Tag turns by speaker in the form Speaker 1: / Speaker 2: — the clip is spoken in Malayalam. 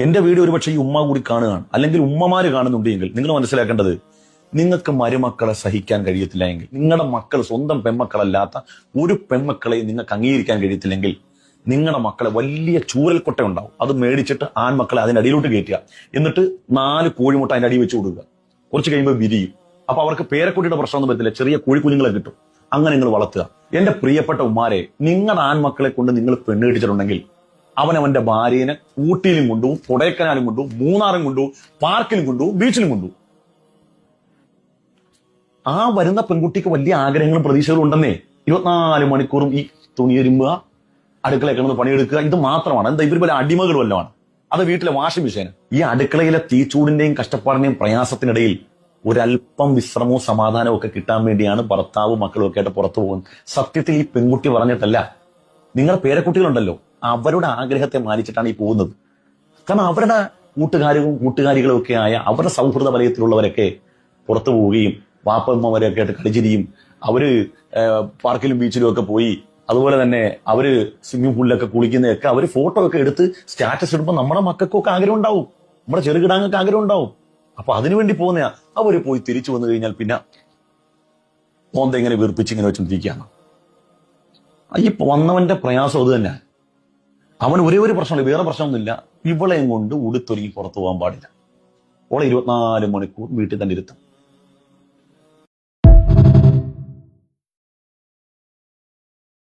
Speaker 1: എന്റെ വീട് ഒരുപക്ഷെ ഈ ഉമ്മ കൂടി കാണുകയാണ്. അല്ലെങ്കിൽ ഉമ്മമാര് കാണുന്നുണ്ടെങ്കിൽ നിങ്ങൾ മനസ്സിലാക്കേണ്ടത് നിങ്ങൾക്ക് മരുമക്കളെ സഹിക്കാൻ കഴിയത്തില്ല എങ്കിൽ നിങ്ങളുടെ മക്കൾ സ്വന്തം പെൺമക്കളല്ലാത്ത ഒരു പെൺമക്കളെ നിങ്ങൾക്ക് അംഗീകരിക്കാൻ കഴിയത്തില്ലെങ്കിൽ നിങ്ങളുടെ മക്കളെ വലിയ ചൂരൽക്കൊട്ട ഉണ്ടാവും. അത് മേടിച്ചിട്ട് ആൺമക്കളെ അതിന്റെ അടിയിലോട്ട് കയറ്റുക. എന്നിട്ട് നാല് കോഴിമുട്ട അതിന്റെ അടി വെച്ച് കൊടുക്കുക. കുറച്ച് കഴിയുമ്പോൾ വിരിയും. അപ്പൊ അവർക്ക് പേരക്കുട്ടിയുടെ പ്രശ്നമൊന്നും പറ്റില്ല ചെറിയ കോഴിക്കുഞ്ഞുങ്ങളെ കിട്ടും. അങ്ങനെ നിങ്ങൾ വളർത്തുക. എന്റെ പ്രിയപ്പെട്ട ഉമ്മാരെ നിങ്ങളുടെ ആൺമക്കളെ കൊണ്ട് നിങ്ങൾ പെണ്ണ് കെട്ടിച്ചിട്ടുണ്ടെങ്കിൽ അവൻ അവന്റെ ഭാര്യനെ ഊട്ടിയിലും കൊണ്ടുപോകും കൊടൈക്കനാലും കൊണ്ടുപോകും മൂന്നാറും കൊണ്ടുപോകും പാർക്കിലും കൊണ്ടുപോകും ബീച്ചിലും കൊണ്ടുപോകും. ആ വരുന്ന പെൺകുട്ടിക്ക് വലിയ ആഗ്രഹങ്ങളും പ്രതീക്ഷകളും ഉണ്ടെന്നേ. ഇരുപത്തിനാല് മണിക്കൂറും ഈ തുണി എരുമ്പുക അടുക്കളയിൽ കിടന്ന് പണിയെടുക്കുക ഇത് മാത്രമാണ്. എന്താ ഇവർ പോലെ അടിമകൾ വല്ലതാണ് അത് വീട്ടിലെ വാഷിംഗ് മെഷീൻ. ഈ അടുക്കളയിലെ തീച്ചൂടിന്റെയും കഷ്ടപ്പാടിന്റെയും പ്രയാസത്തിനിടയിൽ ഒരല്പം വിശ്രമവും സമാധാനവും ഒക്കെ കിട്ടാൻ വേണ്ടിയാണ് ഭർത്താവും മക്കളും ഒക്കെ ആയിട്ട് പുറത്തു പോകുന്നത്. സത്യത്തിൽ ഈ പെൺകുട്ടി പറഞ്ഞിട്ടല്ല. നിങ്ങളുടെ പേരക്കുട്ടികളുണ്ടല്ലോ. അവരുടെ ആഗ്രഹത്തെ മാനിച്ചിട്ടാണ് ഈ പോകുന്നത്. കാരണം അവരുടെ കൂട്ടുകാരും കൂട്ടുകാരികളും ഒക്കെ ആയ അവരുടെ സൗഹൃദ വലയത്തിലുള്ളവരൊക്കെ പുറത്തു പോവുകയും വാപ്പമ്മമാരെയൊക്കെ ആയിട്ട് കളിച്ചിരിയും. അവർ പാർക്കിലും ബീച്ചിലും ഒക്കെ പോയി. അതുപോലെ തന്നെ അവർ സ്വിമ്മിംഗ് പൂളിലൊക്കെ കുളിക്കുന്നതൊക്കെ അവർ ഫോട്ടോ ഒക്കെ എടുത്ത് സ്റ്റാറ്റസ് ഇടുമ്പോൾ നമ്മുടെ മക്കൾക്കൊക്കെ ആഗ്രഹം ഉണ്ടാവും. നമ്മുടെ ചെറുകിടാങ്ങൾക്ക് ആഗ്രഹം ഉണ്ടാവും. അപ്പൊ അതിനുവേണ്ടി പോകുന്ന അവർ പോയി തിരിച്ചു വന്നു കഴിഞ്ഞാൽ പിന്നെ പോന്ത ഇങ്ങനെ വീർപ്പിച്ച് ഇങ്ങനെ വെച്ചോണ്ടിരിക്കുകയാണ്. ഈ വന്നവന്റെ പ്രയാസം അത് തന്നെ. അവൻ ഒരേ ഒരു പ്രശ്നമില്ല വേറെ പ്രശ്നമൊന്നുമില്ല. ഇവളെയും കൊണ്ട് ഉടുത്തൊരുങ്ങി പുറത്തു പോകാൻ പാടില്ല. ഓളെ ഇരുപത്തിനാല് മണിക്കൂർ വീട്ടിൽ തന്നെ ഇരുത്തും